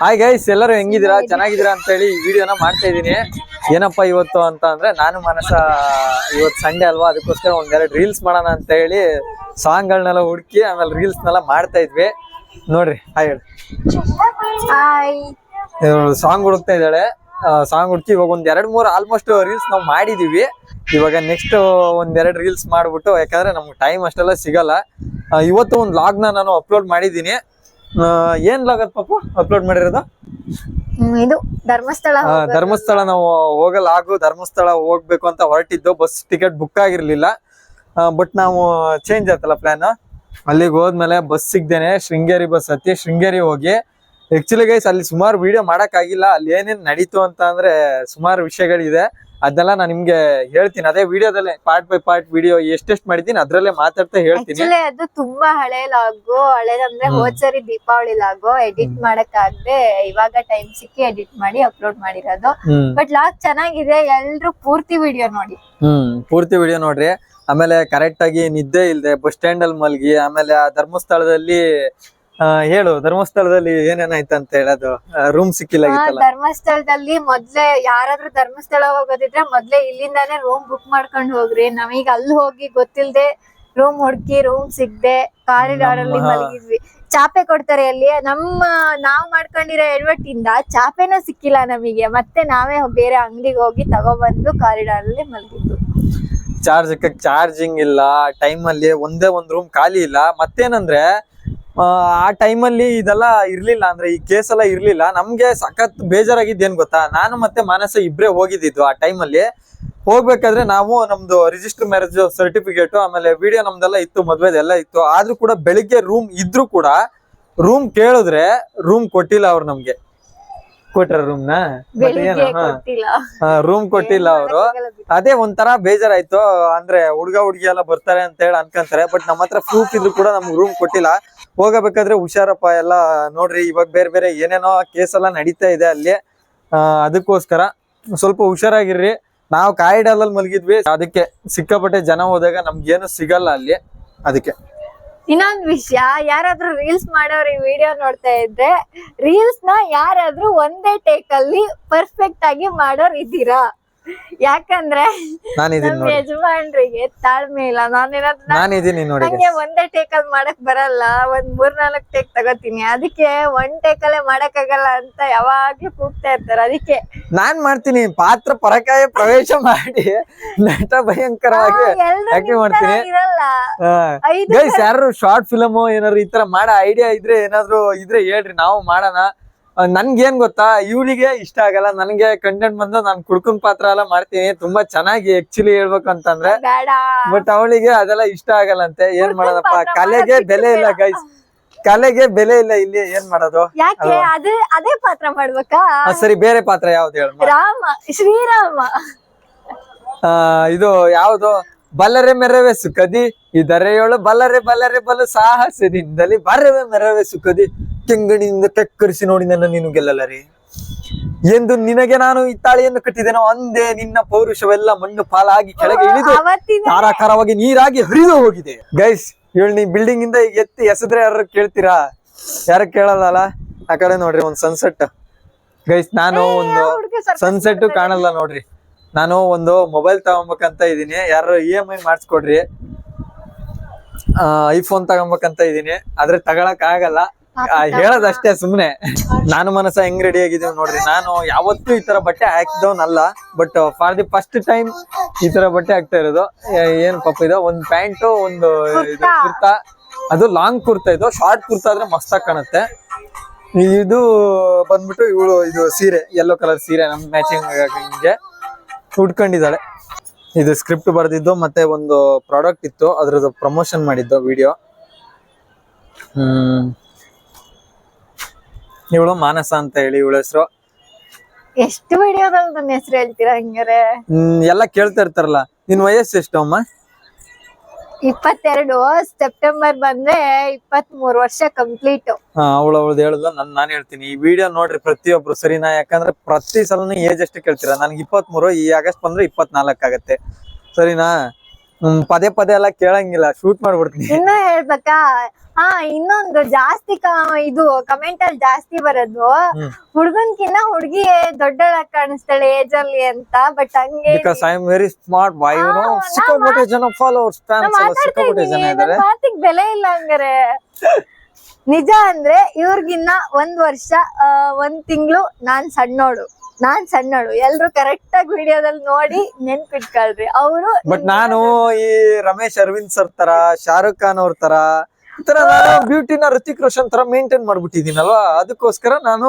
Hi guys ಎಲ್ಲರೂ ಹೆಂಗಿದ್ದೀರಾ? ಚೆನ್ನಾಗಿದ್ದೀರಾ ಅಂತ ಹೇಳಿ ಈ ವಿಡಿಯೋನ ಮಾಡ್ತಾ ಇದ್ದೀನಿ. ಏನಪ್ಪ ಇವತ್ತು ಅಂತ ಅಂದ್ರೆ ನಾನು ಮನಸ ಇವತ್ತು ಸಂಡೇ ಅಲ್ವಾ? ಅದಕ್ಕೋಸ್ಕರ ಒಂದೆರಡು ರೀಲ್ಸ್ ಮಾಡೋಣ ಅಂತ ಹೇಳಿ ಸಾಂಗ್ಗಳನ್ನೆಲ್ಲ ಹುಡುಕಿ ಆಮೇಲೆ ರೀಲ್ಸ್ನೆಲ್ಲ ಮಾಡ್ತಾ ಇದ್ವಿ. ನೋಡ್ರಿ ಹಾಯ್ ಹೇಳಿ. ಸಾಂಗ್ ಹುಡುಕ್ತಾ ಇದ್ದಾಳೆ. ಸಾಂಗ್ ಹುಡುಕಿ ಇವಾಗ ಒಂದ್ ಎರಡ್ ಮೂರು ಆಲ್ಮೋಸ್ಟ್ ರೀಲ್ಸ್ ನಾವು ಮಾಡಿದೀವಿ. ಇವಾಗ ನೆಕ್ಸ್ಟ್ ಒಂದೆರಡು ರೀಲ್ಸ್ ಮಾಡ್ಬಿಟ್ಟು ಯಾಕಂದ್ರೆ ನಮ್ಗೆ ಟೈಮ್ ಅಷ್ಟೆಲ್ಲ ಸಿಗಲ್ಲ. ಇವತ್ತು ಒಂದು ಲಾಗ್ನ ನಾನು ಅಪ್ಲೋಡ್ ಮಾಡಿದೀನಿ ಆ, ಏನ್ ಲಾಗತ್ ಪಾಪ? ಅಪ್ಲೋಡ್ ಮಾಡಿರೋದು? ಇದು ಧರ್ಮಸ್ಥಳ ಧರ್ಮಸ್ಥಳ ನಾವು ಹೋಗಲ್ಲ. ಹಾಗೂ ಧರ್ಮಸ್ಥಳ ಹೋಗ್ಬೇಕು ಅಂತ ಹೊರಟಿದ್ದು. ಬಸ್ ಟಿಕೆಟ್ ಬುಕ್ ಆಗಿರ್ಲಿಲ್ಲ. ಬಟ್ ನಾವು ಚೇಂಜ್ ಆಯ್ತಲ್ಲ ಪ್ಲಾನ್ ಅಲ್ಲಿಗೆ ಹೋದ್ಮೇಲೆ ಬಸ್ ಸಿಗ್ದೇನೆ ಶೃಂಗೇರಿ ಬಸ್ ಹತ್ತಿ ಶೃಂಗೇರಿ ಹೋಗಿ ಆಕ್ಚುಲಿ ಗೈಸ್ ಅಲ್ಲಿ ಸುಮಾರು ವಿಡಿಯೋ ಮಾಡಕ್ ಆಗಿಲ್ಲ ಅಲ್ಲಿ ಏನೇನ್ ನಡೀತು ಅಂತ ಅಂದ್ರೆ ಸುಮಾರು ವಿಷಯಗಳಿದೆ. ಅದನ್ನೆಲ್ಲ ನಾನು ನಿಮ್ಗೆ ಹೇಳ್ತೀನಿ. ಅದೇ ವಿಡಿಯೋದಲ್ಲೇ ಪಾರ್ಟ್ ಬೈ ಪಾರ್ಟ್ ವಿಡಿಯೋ ಎಷ್ಟೆಷ್ಟು ಮಾಡಿದ್ದೀನಿ ಅದ್ರಲ್ಲೇ ಮಾತಾಡ್ತಾ ಹೇಳ್ತೀನಿ. ಆಕ್ಚುಲಿ ಅದು ತುಂಬಾ ಹಳೆ ಲಾಗು. ಹಳೆದಂದ್ರೆ. ಹೋದ್ ಸರಿ ದೀಪಾವಳಿ ಲಾಗು. ಎಡಿಟ್ ಮಾಡಕ್ ಆಗದೆ ಇವಾಗ ಟೈಮ್ ಸಿಕ್ಕಿ ಎಡಿಟ್ ಮಾಡಿ ಅಪ್ಲೋಡ್ ಮಾಡಿರೋದು. ಬಟ್ ಲಾಗ್ ಚೆನ್ನಾಗಿದೆ. ಎಲ್ರು ಪೂರ್ತಿ ವಿಡಿಯೋ ನೋಡಿ. ಹ್ಮ್ ಪೂರ್ತಿ ವಿಡಿಯೋ ನೋಡ್ರಿ. ಆಮೇಲೆ ಕರೆಕ್ಟ್ ಆಗಿ ನಿದ್ದೆ ಇಲ್ದೆ ಬಸ್ ಸ್ಟ್ಯಾಂಡ್ ಅಲ್ಲಿ ಮಲ್ಗಿ ಆಮೇಲೆ ಆ ಧರ್ಮಸ್ಥಳದಲ್ಲಿ ಹೇಳು ಧರ್ಮಸ್ಥಳದಲ್ಲಿ ಏನೇನಾಯ್ತು ಅಂತ ಹೇಳೋದು ರೂಮ್ ಸಿಕ್ಕಿಲ್ಲ ಧರ್ಮಸ್ಥಳದಲ್ಲಿ ಮೊದ್ಲೇ ಯಾರಾದ್ರೂ ಧರ್ಮಸ್ಥಳ ಹೋಗೋದಿದ್ರೆ ಮೊದ್ಲೇ ಇಲ್ಲಿಂದಾನೇ ರೂಮ್ ಬುಕ್ ಮಾಡ್ಕೊಂಡ್ ಹೋಗ್ರಿ. ನಮೀಗ ಅಲ್ಲಿ ಹೋಗಿ ಗೊತ್ತಿಲ್ದೆ ರೂಮ್ ಹುಡ್ಕಿ ರೂಮ್ ಸಿಗ್ದೆ ಕಾರಿಡಾರ್ ಅಲ್ಲಿ ಮಲಗಿದ್ವಿ. ಚಾಪೆ ಕೊಡ್ತಾರೆ ಅಲ್ಲಿ. ನಮ್ಮ ನಾವ್ ಮಾಡ್ಕೊಂಡಿರೋ ಎಡವಟ್ಟಿಂದ ಚಾಪೆನೂ ಸಿಕ್ಕಿಲ್ಲ ನಮಗೆ. ಮತ್ತೆ ನಾವೇ ಬೇರೆ ಅಂಗಡಿಗೆ ಹೋಗಿ ತಗೊಬಂದು ಕಾರಿಡಾರ್ ಅಲ್ಲಿ ಮಲಗಿದ್ವಿ ಚಾರ್ಜ್ ಚಾರ್ಜಿಂಗ್ ಇಲ್ಲ ಟೈಮ್ ಅಲ್ಲಿ ಒಂದೇ ಒಂದ್ ರೂಮ್ ಖಾಲಿ ಇಲ್ಲ. ಮತ್ತೇನಂದ್ರೆ ಆ, ಟೈಮಲ್ಲಿ ಇದೆಲ್ಲ ಇರ್ಲಿಲ್ಲ ಅಂದ್ರೆ ಈ ಕೇಸ್ ಎಲ್ಲ ಇರ್ಲಿಲ್ಲ. ನಮ್ಗೆ ಸಖತ್ ಬೇಜಾರಾಗಿದ್ದೇನ್ ಗೊತ್ತಾ? ನಾನು ಮತ್ತೆ ಮಾನಸ ಇಬ್ರೇ ಹೋಗಿದ್ದಿದ್ದು ಆ ಟೈಮಲ್ಲಿ. ಹೋಗ್ಬೇಕಾದ್ರೆ ನಾವು ನಮ್ದು ರಿಜಿಸ್ಟರ್ ಮ್ಯಾರೇಜ್ ಸರ್ಟಿಫಿಕೇಟ್ ಆಮೇಲೆ ವಿಡಿಯೋ ನಮ್ದೆಲ್ಲ ಇತ್ತು ಮದ್ವೆದೆಲ್ಲ ಇತ್ತು. ಆದ್ರೂ ಕೂಡ ಬೆಳಿಗ್ಗೆ ರೂಮ್ ಇದ್ರು ಕೂಡ ರೂಮ್ ಕೇಳಿದ್ರೆ ರೂಮ್ ಕೊಟ್ಟಿಲ್ಲ ಅವ್ರು ನಮ್ಗೆ. ಕೊಟ್ರ ರೂಮ್ನ? ರೂಮ್ ಕೊಟ್ಟಿಲ್ಲ. ಅವರು. ಅದೇ ಒಂಥರ ಬೇಜಾರಾಯ್ತು. ಅಂದ್ರೆ ಹುಡ್ಗ ಹುಡ್ಗಿ ಎಲ್ಲ ಬರ್ತಾರೆ ಅಂತ ಹೇಳಿ ಅನ್ಕೊಂತಾರೆ. ಬಟ್ ನಮ್ಮ ಹತ್ರ ಪ್ರೂಫ್ ಇದ್ರು ಕೂಡ ನಮ್ಗೆ ರೂಮ್ ಕೊಟ್ಟಿಲ್ಲ. ಹೋಗಬೇಕಾದ್ರೆ ಹುಷಾರಪ್ಪ ಎಲ್ಲ ನೋಡ್ರಿ, ಇವಾಗ ಬೇರೆ ಬೇರೆ ಏನೇನೋ ಕೇಸ್ ಎಲ್ಲ ನಡೀತಾ ಇದೆ ಅಲ್ಲಿ. ಅದಕ್ಕೋಸ್ಕರ ಸ್ವಲ್ಪ ಹುಷಾರಾಗಿರ್ರಿ. ನಾವು ಕಾಯಿಡಲಲ್ಲಿ ಮಲಗಿದ್ವಿ, ಅದಕ್ಕೆ ಸಿಕ್ಕಾಪಟ್ಟೆ ಜನ ಹೋದಾಗ ನಮ್ಗೇನು ಸಿಗಲ್ಲ ಅಲ್ಲಿ. ಅದಕ್ಕೆ. ಇನ್ನೊಂದ್ ವಿಷಯ, ಯಾರಾದ್ರೂ ರೀಲ್ಸ್ ಮಾಡೋರು ಈ ವಿಡಿಯೋ ನೋಡ್ತಾ ಇದ್ರೆ ರೀಲ್ಸ್ನ ಯಾರಾದ್ರೂ ಒಂದೇ ಟೇಕ್ ಅಲ್ಲಿ ಪರ್ಫೆಕ್ಟ್ ಆಗಿ ಮಾಡೋರ್ ಇದ್ದೀರಾ? ಯಾಕಂದ್ರೆ ನಾನಿದೀನಿ ನಮ್ ನೋಡಿ. ಯಜಮಾನ್ರಿಗೆ ತಾಳ್ಮೆ ಇಲ್ಲ ನಾನೇನಾದ್ರು ನಾನಿದೀನಿ ನೋಡಿ ನಂಗೆ ಒಂದೇ ಟೇಕ್ ಅಲ್ಲಿ ಮಾಡಕ್ ಬರಲ್ಲ. ಒಂದ್ ಮೂರ್ ನಾಲ್ಕ್ ಟೇಕ್ ತಗೋತೀನಿ. ಅದಕ್ಕೆ ಒಂದ್ ಟೇಕ್ ಅಲ್ಲೇ ಮಾಡಕ್ ಆಗಲ್ಲ ಅಂತ ಯಾವಾಗ್ಲೂ ಕೂಗ್ತಾ ಇರ್ತಾರೆ. ಅದಕ್ಕೆ ನಾನ್ ಮಾಡ್ತೀನಿ. ಪಾತ್ರ ಪರಕಾಯ ಪ್ರವೇಶ ಮಾಡಿ ನಟ ಭಯಂಕರವಾಗಿ ಎಲ್ರು ಮಾಡ್ತೀನಿ? ಇರಲ್ಲ. ಐದು ಗೈಸ್ ಯಾರು ಶಾರ್ಟ್ ಫಿಲಮ್ ಏನಾದ್ರು ಈ ತರ ಮಾಡೋ ಐಡಿಯಾ ಇದ್ರೆ ಏನಾದ್ರು ಇದ್ರೆ ಹೇಳ್ರಿ. ನಾವು ಮಾಡೋಣ. ನನ್ಗೇನ್ ಗೊತ್ತಾ ಇವಳಿಗೆ ಇಷ್ಟ ಆಗಲ್ಲ ನನ್ಗೆ ಕಂಟೆಂಟ್ ಬಂದು ನಾನ್ ಕುಡ್ಕನ್ ಪಾತ್ರ ಎಲ್ಲ ಮಾಡ್ತೀನಿ ತುಂಬಾ ಚೆನ್ನಾಗಿ ಆಕ್ಚುಲಿ ಹೇಳ್ಬೇಕು ಅಂತಂದ್ರೆ ಬಟ್ ಅವಳಿಗೆ ಅದೆಲ್ಲ ಇಷ್ಟ ಆಗಲ್ಲಂತೆ ಏನ್ ಮಾಡೋದಪ್ಪ? ಕಲೆಗೆ ಬೆಲೆ ಇಲ್ಲ ಗೈಸ್ ಕಲೆಗೆ ಬೆಲೆ ಇಲ್ಲ ಇಲ್ಲಿ ಏನ್ ಮಾಡೋದು? ಯಾಕೆ? ಅದೇ ಅದೇ ಪಾತ್ರ ಮಾಡ್ಬೇಕಾ? ಸರಿ ಬೇರೆ ಪಾತ್ರ ಯಾವ್ದು ಹೇಳ ರಾಮ ಶ್ರೀರಾಮ. ಇದು ಯಾವ್ದು? ಬಲ್ಲರೆ ಮೆರವೆ ಸುಖದಿ ಇದರೆಯೋಳು ಬಲ್ಲರೆ ಬಲ್ಲರೆ ಬಲು ಸಾಹಸದಿಂದಲೇ ಬರವೆ ಮೆರವೆ ಸುಖದಿ. ಕೆಂಗಣಿಯಿಂದ ಕೆಕ್ಕರಿಸಿ ನೋಡಿ ನನ್ನ ನೀನು ಗೆಲ್ಲಲರಿ ಎಂದು ನಿನಗೆ ನಾನು ಈ ತಾಳಿಯನ್ನು ಕಟ್ಟಿದೆನೋ ಅಂದೇ ನಿನ್ನ ಪೌರುಷವೆಲ್ಲ ಮಣ್ಣು ಪಾಲಾಗಿ ಕೆಳಗೆ ಇಳಿದು ತಾರಾಕಾರವಾಗಿ ಧಾರಾಕಾರವಾಗಿ ನೀರಾಗಿ ಹರಿದು ಹೋಗಿದೆ. ಗೈಸ್ ಇವಳು ನೀ ಬಿಲ್ಡಿಂಗ್ ಇಂದ ಎತ್ತಿ ಎಸದ್ರೆ ಯಾರು ಕೇಳ್ತೀರಾ? ಯಾರ ಕೇಳಲ್ಲ ಆ ಕಡೆ ನೋಡ್ರಿ ಒಂದ್ ಸನ್ಸೆಟ್ ಗೈಸ್ ನಾನು ಒಂದು ಸನ್ಸೆಟ್ ಕಾಣಲ್ಲ ನೋಡ್ರಿ. ನಾನು ಒಂದು ಮೊಬೈಲ್ ತಗೊಬೇಕಂತ ಇದೀನಿ ಯಾರು ಇ ಎಂ ಐ ಮಾಡಿಸ್ಕೊಡ್ರಿ. ಐಫೋನ್ ತಗೊಬೇಕಂತ ಇದೀನಿ ಆದ್ರೆ ತಗೊಳಕ್ ಆಗಲ್ಲ. ಹೇಳೋದಷ್ಟೇ ಸುಮ್ನೆ. ನಾನು ಮನಸ್ಸ ಹೆಂಗ್ ರೆಡಿ ಆಗಿದೀವಿ ನೋಡ್ರಿ. ನಾನು ಯಾವತ್ತೂ ಈ ತರ ಬಟ್ಟೆ ಹಾಕಿದವನಲ್ಲ but for the first time ಈ ತರ ಬಟ್ಟೆ ಹಾಕ್ತಾ ಇರೋದು. ಏನ್ ಪಾಪ ಇದು? ಒಂದ್ ಪ್ಯಾಂಟು ಒಂದು ಕುರ್ತಾ. ಅದು ಲಾಂಗ್ ಕುರ್ತಾ ಇದು. ಶಾರ್ಟ್ ಕುರ್ತಾ ಆದ್ರೆ ಮಸ್ತಾಗಿ ಕಾಣುತ್ತೆ. ಇದು ಬಂದ್ಬಿಟ್ಟು ಇವಳು ಇದು ಸೀರೆ ಯೆಲ್ಲೋ ಕಲರ್ ಸೀರೆ ನಮ್ ಮ್ಯಾಚಿಂಗ್ ಹಿಂಗೆ ಉಟ್ಕೊಂಡಿದ್ದಾಳೆ. ಇದು ಸ್ಕ್ರಿಪ್ಟ್ ಬರ್ದಿದ್ದು ಮತ್ತೆ ಒಂದು ಪ್ರಾಡಕ್ಟ್ ಇತ್ತು. ಅದ್ರದ್ದು ಪ್ರಮೋಷನ್ ಮಾಡಿದ್ದು ವಿಡಿಯೋ ಹ್ಮ್. ಇವಳು ಮಾನಸ ಅಂತ ಹೇಳಿ ಇವಳ ಹೆಸರು. ಎಷ್ಟು ವಿಡಿಯೋದಲ್ಲಿ ನನ್ನ ಹೆಸರು ಹೇಳ್ತೀರಾ ಹಂಗಾರೆ? ಹ್ಮ್ ಎಲ್ಲ ಕೇಳ್ತಾ ಇರ್ತಾರಲ್ಲ ನಿನ್ ವಯಸ್ಸು ಎಷ್ಟು ಅಮ್ಮ? ಇಪ್ಪತ್ತೆರಡು ಸೆಪ್ಟೆಂಬರ್ ಬಂದ್ರೆ ಇಪ್ಪತ್ತ್ ಮೂರ್ ವರ್ಷ ಕಂಪ್ಲೀಟ್. ಅವಳು ಅವಳದು ಹೇಳುದು ನನ್ ನಾನು ಹೇಳ್ತೀನಿ. ಈ ವಿಡಿಯೋ ನೋಡ್ರಿ ಪ್ರತಿಯೊಬ್ರು ಸರಿನಾ? ಯಾಕಂದ್ರೆ ಪ್ರತಿ ಸಲನು ಏಜ್ ಎಷ್ಟು ಕೇಳ್ತೀರಾ? ನನ್ಗೆ ಇಪ್ಪತ್ಮೂರು ಈ ಆಗಸ್ಟ್ ಬಂದ್ರೆ ಇಪ್ಪತ್ನಾಲ್ಕು ಆಗತ್ತೆ. ಸರಿನಾ? ಹ್ಮ್ ಪದೇ ಪದೇ ಎಲ್ಲ ಕೇಳಂಗಿಲ್ಲ ಶೂಟ್ ಮಾಡ್ಬಿಡ್ತೀನಿ. ಇನ್ನ ಹೇಳ್ಬೇಕಾ? ಹಾ ಇನ್ನೊಂದು ಜಾಸ್ತಿ ಕ- ಇದು ಕಮೆಂಟ್ ಅಲ್ಲಿ ಜಾಸ್ತಿ ಬರೋದು. ಹುಡುಗನ್ಕಿನ್ನ ಹುಡ್ಗಿ ದೊಡ್ಡಳಾಗ್ ಕಾಣಿಸ್ತಾಳೆ ಏಜ್ ಅಲ್ಲಿ ಅಂತ ಬಟ್ ಹಂಗೆ because I am very smart boy ಹಾ, ನೋ ನಾ ಸಿಕ್ಕಾಪಟ್ಟೆ ಜನ ಫಾಲೋವರ್ಸ್ ನಾ ಫ್ಯಾನ್ಸ್ ಎಲ್ಲ ಮಾತಾಡ್ತಾ ಸಿಕ್ಕಾಪಟ್ಟೆ ಜನ ಇದೀನಿ ಇದಾರೆ ನನ್ ಮಾತಿಗ್ ಬೆಲೆ ಇಲ್ಲ ಹಂಗಾರೆ. ನಿಜ ಅಂದ್ರೆ ಇವ್ರಿಗಿನ್ನ ಒಂದ್ ವರ್ಷ ಆ, ಒಂದ್ ತಿಂಗಳು ನಾನ್ ಸಣ್ಣೋಳು. ನಾನ್ ಸಣ್ಣೋಳು. ಎಲ್ರು ಕರೆಕ್ಟ್ ಆಗಿ ವಿಡಿಯೋದಲ್ಲಿ ನೋಡಿ ನೆನ್ಪಿಟ್ಕೊಳ್ರಿ. ಅವರು ಬಟ್ ನಾನು ಈ ರಮೇಶ್ ಅರವಿಂದ್ ಸರ್ ತರ ಶಾರುಖ್ ಖಾನ್ ಅವ್ರ ತರ ತರ ನಾನು ಬ್ಯೂಟಿನ ಋತಿಕ್ ರೋಷನ್ ತರ ಮೇಂಟೈನ್ ಮಾಡ್ಬಿಟ್ಟಿದ್ದೀನಲ್ವಾ? ಅದಕ್ಕೋಸ್ಕರ ನಾನು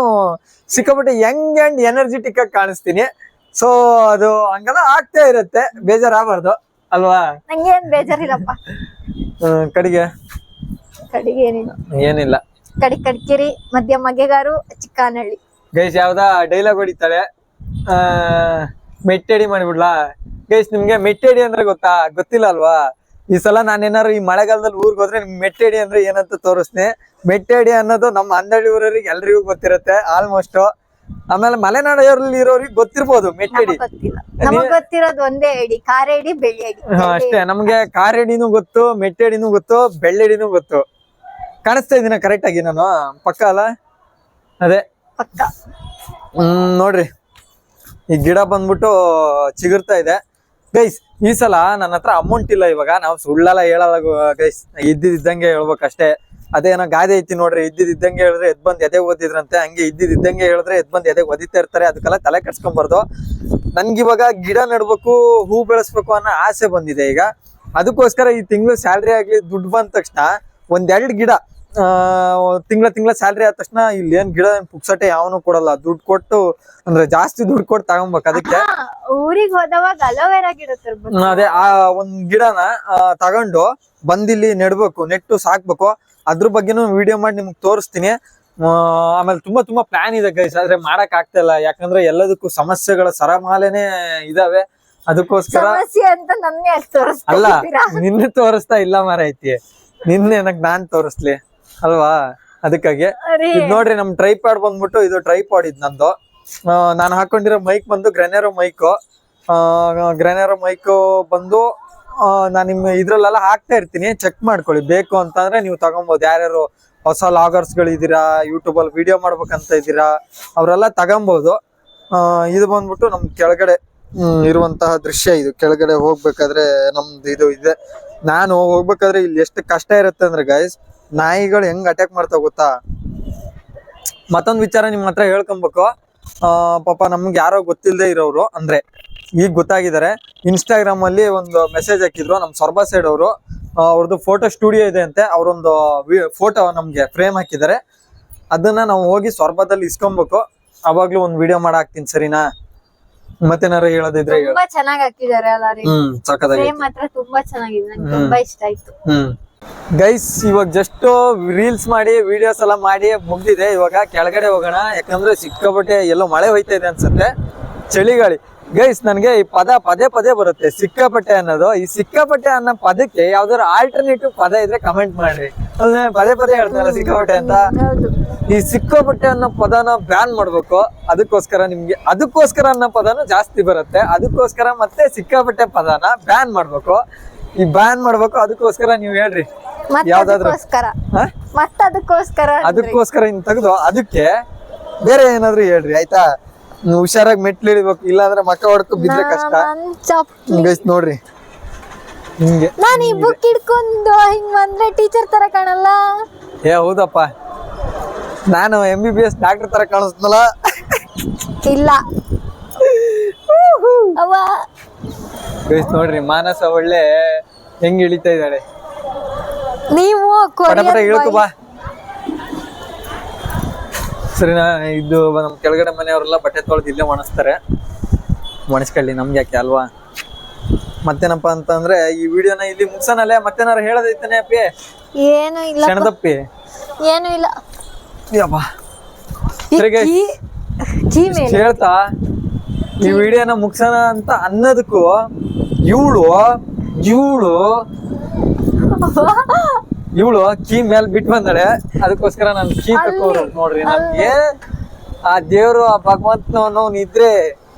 ಸಿಕ್ಕಾಪಟ್ಟೆ ಯಂಗ್ ಅಂಡ್ ಎನರ್ಜೆಟಿಕ್ ಆಗಿ ಕಾಣಿಸ್ತೀನಿ. ಸೊ ಅದು ಹಂಗಲ್ಲ ಆಗ್ತಾ ಇರುತ್ತೆ. ಬೇಜಾರಾಗಬಾರ್ದು. ಅಲ್ವಾ? ನಂಗೇನ್ ಬೇಜಾರಿಲ್ಲಪ್ಪ. ಹ್ಮ್, ಕಡಿಗೆ? ಕಡೆಗೆ ಏನಿಲ್ಲ. ಏನಿಲ್ಲ. ಕಡಿ ಕಡ್ಕಿರಿ ಮಧ್ಯ ಮಗೆಗಾರು ಚಿಕ್ಕನಹಳ್ಳಿ ಗೈಸ್ ಯಾವ್ದ ಡೈಲಾಗ್ ಹೊಡಿತಾಳೆ ಆ ಮೆಟ್ಟೆಡಿ ಮಾಡಿಬಿಡ್ಲಾ? ಗೈಸ್ ನಿಮ್ಗೆ ಮೆಟ್ಟೆಡಿ ಅಂದ್ರೆ ಗೊತ್ತಾ? ಗೊತ್ತಿಲ್ಲ ಅಲ್ವಾ? ಈ ಸಲ ನಾನೇನಾರು ಈ ಮಳೆಗಾಲದಲ್ಲಿ ಊರಿಗೆ ಹೋದ್ರೆ ಮೆಟ್ಟೇಡಿ ಅಂದ್ರೆ ಏನಂತ ತೋರಿಸ್ತೀನಿ. ಮೆಟ್ಟೆಡಿ ಅನ್ನೋದು ನಮ್ಮ ಹಂದಳ್ಳಿ ಊರವ್ರಿಗೆ ಎಲ್ರಿಗೂ ಗೊತ್ತಿರುತ್ತೆ ಆಲ್ಮೋಸ್ಟ್ ಆಮೇಲೆ ಮಲೆನಾಡಲ್ಲಿ ಇರೋರಿಗೆ ಗೊತ್ತಿರ್ಬೋದು ಮೆಟ್ಟೆಡಿ. ಗೊತ್ತಿರೋದು ಒಂದೇ ಕಾರೇಡಿ ಅಷ್ಟೇ ನಮ್ಗೆ ಕಾರೆಡಿನೂ ಗೊತ್ತು ಮೆಟ್ಟೆಡಿನೂ ಗೊತ್ತು ಬೆಳ್ಳೆಡಿನೂ ಗೊತ್ತು. ಕಾಣಿಸ್ತಾ ಇದೀನ ಕರೆಕ್ಟ್ ಆಗಿ ನಾನು? ಪಕ್ಕ ಅಲ್ಲ? ಅದೇ. ಪಕ್ಕ. ಹ್ಮ್ ನೋಡ್ರಿ. ಈ ಗಿಡ ಬಂದ್ಬಿಟ್ಟು ಚಿಗುರ್ತಾ ಇದೆ. ಗೈಸ್ ಈ ಸಲ ನನ್ನ ಹತ್ರ ಅಮೌಂಟ್ ಇಲ್ಲ ಇವಾಗ. ನಾವು ಸುಳ್ಳೆಲ್ಲ ಹೇಳಲ್ಲ ಗೈಸ್ ಇದ್ದಿದ್ದಂಗೆ ಹೇಳ್ಬೇಕಷ್ಟೇ. ಅದೇನೋ ಗಾದೆ ಐತಿ ನೋಡ್ರಿ, ಇದ್ದಿದ್ದಂಗೆ ಹೇಳಿದ್ರೆ ಎದ್ ಬಂದು ಎದೆ ಓದಿದ್ರಂತೆ. ಹಂಗೆ ಇದ್ದಿದ್ದಂಗೆ ಹೇಳಿದ್ರೆ ಎದ್ ಬಂದು ಎದೆ ಒದಿತಾ ಇರ್ತಾರೆ. ಅದಕ್ಕೆಲ್ಲ ತಲೆ ಕಟ್ಸ್ಕೊಂಬಾರ್ದು ನನ್ಗೆ ಇವಾಗ ಗಿಡ ನೆಡ್ಬೇಕು, ಹೂ ಬೆಳೆಸ್ಬೇಕು ಅನ್ನೋ ಆಸೆ ಬಂದಿದೆ ಈಗ. ಅದಕ್ಕೋಸ್ಕರ ಈ ತಿಂಗಳು ಸ್ಯಾಲ್ರಿ ಆಗ್ಲಿ ದುಡ್ಡು ಬಂದ ತಕ್ಷಣ ಒಂದೆರಡು ಗಿಡ ತಿಂಗಳ ತಿಂಗಳ ಸ್ಯಾಲ್ರಿ ಆದ ತಕ್ಷಣ ಇಲ್ಲಿ ಏನ್ ಗಿಡ ಪುಕ್ಸಟೆ ಯಾವನು ಕೊಡಲ್ಲ. ದುಡ್ಡು ಕೊಟ್ಟು ಅಂದ್ರೆ ಜಾಸ್ತಿ ದುಡ್ಡು ಕೊಟ್ಟು ತಗೊಂಬೇಕು ಅದಕ್ಕೆ. ಊರಿಗೆ ಹೋದವಾಗ ಅಲೋವೆರಾ ಗಿಡ ಅದೇ ಆ ಒಂದ್ ಗಿಡನ ತಗೊಂಡು ಬಂದಿಲ್ಲಿ ನೆಡ್ಬೇಕು ನೆಟ್ಟು ಸಾಕ್ಬೇಕು. ಅದ್ರ ಬಗ್ಗೆನೂ ವಿಡಿಯೋ ಮಾಡಿ ನಿಮ್ಗೆ ತೋರಿಸ್ತೀನಿ. ಆಮೇಲೆ ತುಂಬಾ ತುಂಬಾ ಪ್ಲಾನ್ ಇದೆ ಗೈಸ್ ಆದ್ರೆ ಮಾಡಕ್ ಆಗ್ತಾ ಇಲ್ಲ. ಯಾಕಂದ್ರೆ ಎಲ್ಲದಕ್ಕೂ ಸಮಸ್ಯೆಗಳ ಸರಮಾಲೆನೆ ಇದಾವೆ. ಅದಕ್ಕೋಸ್ಕರ ಅಂತ ಅಲ್ಲ? ನಿನ್ನೆ ತೋರಿಸ್ತಾ ಇಲ್ಲ ಮಾರೈತಿ ನಿನ್ನೆ ನನಗ್ ನಾನ್ ತೋರಿಸ್ಲಿ. ಅಲ್ವಾ? ಅದಕ್ಕಾಗಿ. ಇದ್ ನೋಡ್ರಿ ನಮ್ ಟ್ರೈಪಾಡ್ ಬಂದ್ಬಿಟ್ಟು ಇದು ಟ್ರೈಪಾಡ್ ಇದ್ ನಂದು. ನಾನು ಹಾಕೊಂಡಿರೋ ಮೈಕ್ ಬಂದು ಗ್ರೆನೆರೋ ಮೈಕ್ ಗ್ರೆನೆರೋ ಮೈಕ್ ಬಂದು ನಾನು ನಿಮ್ ಇದ್ರಲ್ಲೆಲ್ಲ ಹಾಕ್ತಾ ಇರ್ತೀನಿ. ಚೆಕ್ ಮಾಡ್ಕೊಳ್ಳಿ. ಬೇಕು ಅಂತಂದ್ರೆ ನೀವು ತಗೊಬೋದು. ಯಾರ್ಯಾರು ಹೊಸ ಲಾಗರ್ಸ್ ಗಳಿದ್ದೀರಾ ಯೂಟ್ಯೂಬ್ ಅಲ್ಲಿ ವಿಡಿಯೋ ಮಾಡ್ಬೇಕಂತ ಇದ್ದೀರಾ ಅವರೆಲ್ಲ ತಗೊಬೋದು. ಆ, ಇದು ಬಂದ್ಬಿಟ್ಟು ನಮ್ ಕೆಳಗಡೆ ಇರುವಂತಹ ದೃಶ್ಯ ಇದು. ಕೆಳಗಡೆ ಹೋಗ್ಬೇಕಾದ್ರೆ ನಮ್ದು ಇದು ಇದೆ. ನಾನು ಹೋಗ್ಬೇಕಾದ್ರೆ ಇಲ್ಲಿ ಎಷ್ಟು ಕಷ್ಟ ಇರುತ್ತೆ ಅಂದ್ರೆ ಗೈಸ್ ನಾಯಿಗಳು ಹೆಂಗ್ ಅಟ್ಯಾಕ್ ಮಾಡ್ತಾವ ಗೊತ್ತಾ? ಮತ್ತೊಂದ್ ವಿಚಾರ ನಿಮ್ ಹತ್ರ ಹೇಳ್ಕೊಬೇಕು. ಪಾಪ ನಮ್ಗೆ ಯಾರೋ ಗೊತ್ತಿಲ್ಲದೆ ಇರೋರು ಅಂದ್ರೆ ಈಗ ಗೊತ್ತಾಗಿದ್ದಾರೆ. ಇನ್ಸ್ಟಾಗ್ರಾಮ್ ಅಲ್ಲಿ ಒಂದು ಮೆಸೇಜ್ ಹಾಕಿದ್ರು ನಮ್ ಸೊರ್ಬಾ ಸೈಡ್ ಅವರು. ಅವ್ರದ್ದು ಫೋಟೋ ಸ್ಟುಡಿಯೋ ಇದೆ ಅಂತೆ ಅವರೊಂದು ಫೋಟೋ ನಮ್ಗೆ ಫ್ರೇಮ್ ಹಾಕಿದ್ದಾರೆ. ಅದನ್ನ ನಾವು ಹೋಗಿ ಸೊರ್ಬದಲ್ಲಿ ಇಸ್ಕೊಬೇಕು. ಅವಾಗ್ಲೂ ಒಂದ್ ವಿಡಿಯೋ ಮಾಡಾಕ್ತೀನಿ ಸರಿನಾ? ಮತ್ತೇನಾರು ಹೇಳೋದಿದ್ರೆ ಚೆನ್ನಾಗಿ ಹಾಕಿದ್ದಾರೆ ಹ್ಮ್ ಮಾತ್ರ ತುಂಬಾ ಚೆನ್ನಾಗಿದೆ ನಂಗೆ ತುಂಬಾ ಇಷ್ಟ ಆಯ್ತು. ಹ್ಮ್. ಗೈಸ್ ಇವಾಗ ಜಸ್ಟ್ ರೀಲ್ಸ್ ಮಾಡಿ ವಿಡಿಯೋಸ್ ಎಲ್ಲ ಮಾಡಿ ಮುಗ್ದಿದೆ. ಇವಾಗ ಕೆಳಗಡೆ ಹೋಗೋಣ. ಯಾಕಂದ್ರೆ ಸಿಕ್ಕಾಪಟ್ಟೆ ಎಲ್ಲೋ ಮಳೆ ಹೋಯ್ತಾ ಇದೆ ಅನ್ಸುತ್ತೆ. ಚಳಿಗಾಳಿ. ಗೈಸ್ ನನಗೆ ಈ ಪದ ಪದೇ ಪದೇ ಬರುತ್ತೆ. ಸಿಕ್ಕಾಪಟ್ಟೆ ಅನ್ನೋದು. ಈ ಸಿಕ್ಕಾಪಟ್ಟೆ ಅನ್ನೋ ಪದಕ್ಕೆ ಯಾವ್ದಾದ್ರು ಆಲ್ಟರ್ನೇಟಿವ್ ಪದ ಇದ್ರೆ ಕಮೆಂಟ್ ಮಾಡ್ರಿ? ಪದೇ ಪದೇ ಹೇಳ್ತಾರೆ ಸಿಕ್ಕಾಪಟ್ಟೆ ಅಂತ. ಈ ಸಿಕ್ಕಾಪಟ್ಟೆ ಅನ್ನೋ ಪದನ ಬ್ಯಾನ್ ಮಾಡ್ಬೇಕು. ಅದಕ್ಕೋಸ್ಕರ ನಿಮ್ಗೆ ಅದಕ್ಕೋಸ್ಕರ ಅನ್ನೋ ಪದನ ಜಾಸ್ತಿ ಬರುತ್ತೆ. ಅದಕ್ಕೋಸ್ಕರ ಮತ್ತೆ ಸಿಕ್ಕಾಪಟ್ಟೆ ಪದನ ಬ್ಯಾನ್ ಮಾಡ್ಬೇಕು. ಈ ಬ್ಯಾನ್ ಮಾಡ್ಬೇಕು ಅದಕ್ಕೋಸ್ಕರ ನೀವು ಹೇಳ್ರಿ. ಯಾವ್ದಾದ್ರು? ಮತ್ತ ಅದಕ್ಕೋಸ್ಕರ. ಅದಕ್ಕೋಸ್ಕರ ಇನ್ ತೆಗ್ದು ಅದಕ್ಕೆ ಬೇರೆ ಏನಾದ್ರು ಹೇಳ್ರಿ ಆಯ್ತಾ? ಹುಷಾರಾಗಿ ಮೆಟ್ಲು ಇಳಿಬೇಕು ಇಲ್ಲಾಂದ್ರೆ ಮಕ್ಕ ಹೊಡ್ಕೊ ಬಿದ್ರೆ ಕಷ್ಟ. ನೋಡ್ರಿ. ಹಿಂಗೆ ನಾನು ಈ ಬುಕ್ ಹಿಡ್ಕೊಂಡು ಹಿಂಗ್ ಬಂದ್ರೆ ಟೀಚರ್ ತರ ಕಾಣಲ್ಲ. ಏ ಹೌದಪ್ಪ. ನಾನು M B B S doctor ತರ ಕಾಣಿಸ್ತಲ್ಲ ಇಲ್ಲ. ಅವ ಗೈಸ್ ನೋಡ್ರಿ ಮಾನಸ ಒಳ್ಳೆ ಹೆಂಗ್ ಇಳಿತಾ ಇದ್ದಾಳೆ. ನೀವು ಪಟಪಟ ಇಳ್ಕೊ. ಬಾ. ಸರಿನಾ ಇದು ನಮ್ ಕೆಳಗಡೆ ಮನೆಯವರೆಲ್ಲ ಬಟ್ಟೆ ತೊಳೆದು ಇಲ್ಲೇ ಒಣಸ್ತಾರೆ. ಒಣಸ್ಕೊಳ್ಳಿ ನಮ್ಗೆ ಯಾಕೆ ಅಲ್ವಾ? ಮತ್ತೇನಪ್ಪ ಅಂತಂದ್ರೆ ಈ ವಿಡಿಯೋನ ಇಲ್ಲಿ ಮುಗ್ಸನಲ್ಲೇ ಮತ್ತೇನಾರು ಹೇಳೋದೈತಾನೆ ಅಪ್ಪಿ? ಏನು ಇಲ್ಲ ಕಣದಪ್ಪಿ ಏನು ಇಲ್ಲ. ಯಪ್ಪ. ಹೇಳ್ತಾ ಈ ವಿಡಿಯೋನ ಮುಗ್ಸೋಣ ಅಂತ ಅನ್ನೋದಕ್ಕೂ ಇವಳು ಇವಳು ಇವಳು ಕೀ ಮೇಲೆ ಬಿಟ್ಟು ಬಂದಾಳೆ. ಅದಕ್ಕೋಸ್ಕರ ನಾನು ಕೀ ತಕ್ಕೋರು ನೋಡ್ರಿ ನಮ್ಗೆ. ಆ ದೇವ್ರು ಆ ಭಗವಂತನವನವ್ನ ಇದ್ರೆ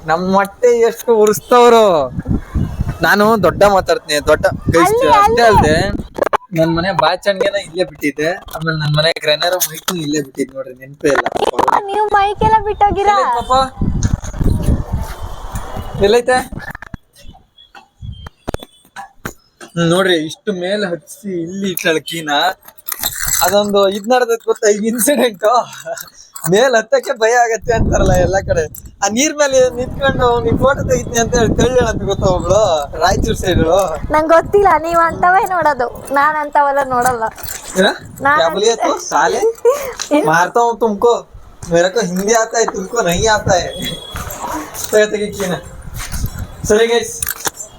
ನಮ್ಮ ಮಟ್ಟೆ ಎಷ್ಟು ಉರಿಸ್ತವ್ರು. ನಾನು ದೊಡ್ಡ ಮಾತಾಡ್ತೀನಿ ದೊಡ್ಡ ಅಷ್ಟೇ ಅಲ್ದೆ. ನನ್ ಮನೆ ಬಾಚಣಿಗೆನ ಇಲ್ಲೇ ಬಿಟ್ಟಿದ್ದೆ. ಆಮೇಲೆ ನನ್ ಮನೆ ಗ್ರೈನರ್ ಮೈಕ್ ಇಲ್ಲೇ ಬಿಟ್ಟಿದ್ ನೋಡ್ರಿ ನೆನಪೇ ಇಲ್ಲ. ನೀವು ಮೈಕ್ ಎಲ್ಲ ಬಿಟ್ಟೋಗಿರ? ಪಾಪ ಎಲ್ಲೈತೆ ಹ್ಮ್, ನೋಡ್ರಿ ಇಷ್ಟು ಮೇಲೆ ಹಚ್ಚಿ ಇಲ್ಲಿ ಇಟ್ಟಳಕಿನ ಅದೊಂದು ಇದ್ ನಡ್ದೈತ್ ಗೊತ್ತಾ ಈಗ ಇನ್ಸಿಡೆಂಟ್ ಮೇಲ್ ಹತ್ತಕ್ಕೆ ಭಯ ಆಗತ್ತೆ ಅಂತಾರಲ್ಲ ಎಲ್ಲಾ ಕಡೆ ಆ ನೀರ್ ಮೇಲೆ ನಿಂತ್ಕೊಂಡು ನೀನ್ ಫೋಟೋ ತೆಗಿತೀನಿ ಅಂತ ಹೇಳಿ ತಳ್ಳಿ ಅಂತ ಗೊತ್ತಾ ಒಬ್ಳು ರಾಯಚೂರ್ ಸೈಡ್ ನಂಗೆ ಗೊತ್ತಿಲ್ಲ ನೀವ್ ಅಂತವೇ ನೋಡೋದು ನಾನ್ ಅಂತವೆಲ್ಲ ನೋಡಲ್ಲ ನಾನ್- क्या बोलिए तो साले मारता हूँ तुमको मेरे को हिंदी आता है तुमको नहीं आता है ತೆಗಿನ ಸರಿ ಗೈಸ್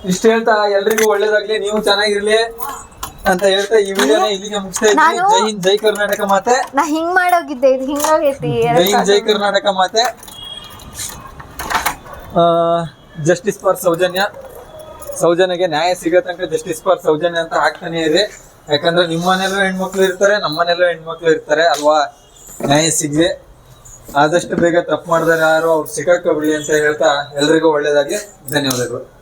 ಇಷ್ಟ ಹೇಳ್ತಾ ಎಲ್ರಿಗೂ ಒಳ್ಳೇದಾಗ್ಲಿ ನೀವು ಚೆನ್ನಾಗಿರ್ಲಿ ಅಂತ ಹೇಳ್ತಾ ಈ ವಿಡಿಯೋನ ಇಲ್ಲಿಗೆ ಮುಗಿಸ್ತಾ ಇದ್ದೀನಿ ನಾನು- ಜೈ ಹಿಂದ್ ಜೈ ಕರ್ನಾಟಕ ಮಾತೆ. ನಾ ಹಿಂಗ್ ಮಾಡೋಗಿದ್ದೆ ಇದು ಹಿಂಗೋಗೈತಿ ಜೈ ಹಿಂದ್ ಜೈ ಕರ್ನಾಟಕ ಮಾತೆ. Justice for Soujanya. ಸೌಜನ್ಯಗೆ ನ್ಯಾಯ ಸಿಗೋ ತನಕ ಜಸ್ಟಿಸ್ ಫಾರ್ ಸೌಜನ್ಯ ಅಂತ ಹಾಕ್ತಾನೆ ಇದೆ. ಯಾಕಂದ್ರೆ ನಿಮ್ಮ ಮನೇಲೂ ಹೆಣ್ಮಕ್ಳು ಇರ್ತಾರೆ ನಮ್ಮ ಮನೆಯಲ್ಲೂ ಹೆಣ್ಮಕ್ಳು ಇರ್ತಾರೆ ಅಲ್ವಾ? ನ್ಯಾಯ ಸಿಗ್ಲಿ. ಆದಷ್ಟು ಬೇಗ ತಪ್ಪು ಮಾಡಿದ್ರೆ ಯಾರು ಅವ್ರು ಬಿಡಿ ಅಂತ ಹೇಳ್ತಾ ಎಲ್ರಿಗೂ ಒಳ್ಳೇದಾಗಿ ಧನ್ಯವಾದಗಳು.